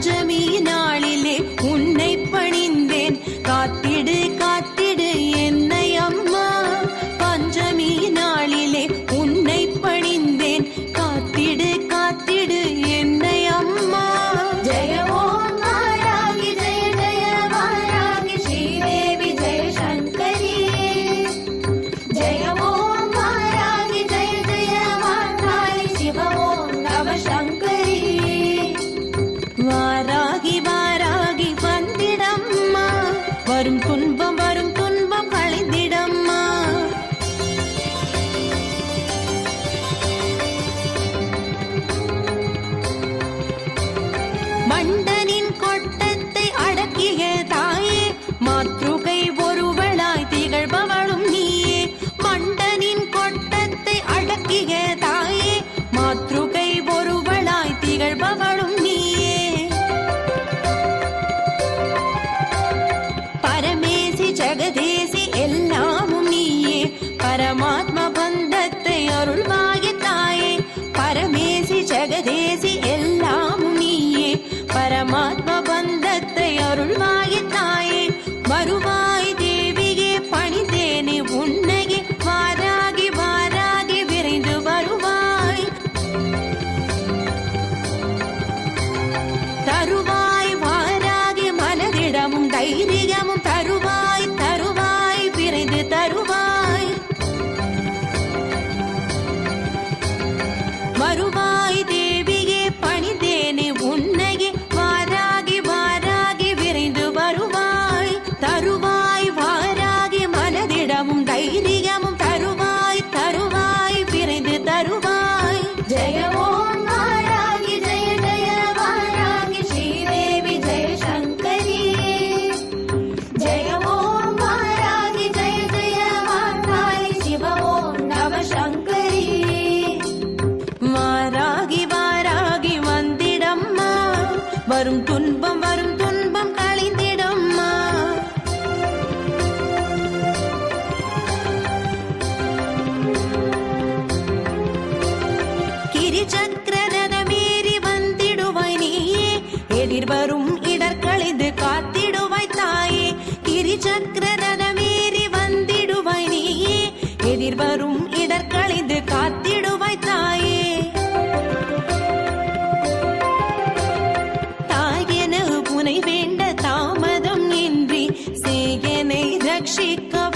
Jimmy, you know. கண்ட தருவாய் வாராகி மனதிடமும் தைரியமும் தருவாய் தருவாய் பிரிந்து தருவாய் வரும் துன்பம் வரும் துன்பம் கழிந்திடம்மா. கிரிச்சக்கரத மீறி வந்திடுவாய் நீயே. எதிர்வரும் இடர் கழிந்து காத்திடுவாய் தாயே. கிரிச்சக்கரத மீறி வந்திடுவாய் நீயே. எதிர்வரும் रक्षिका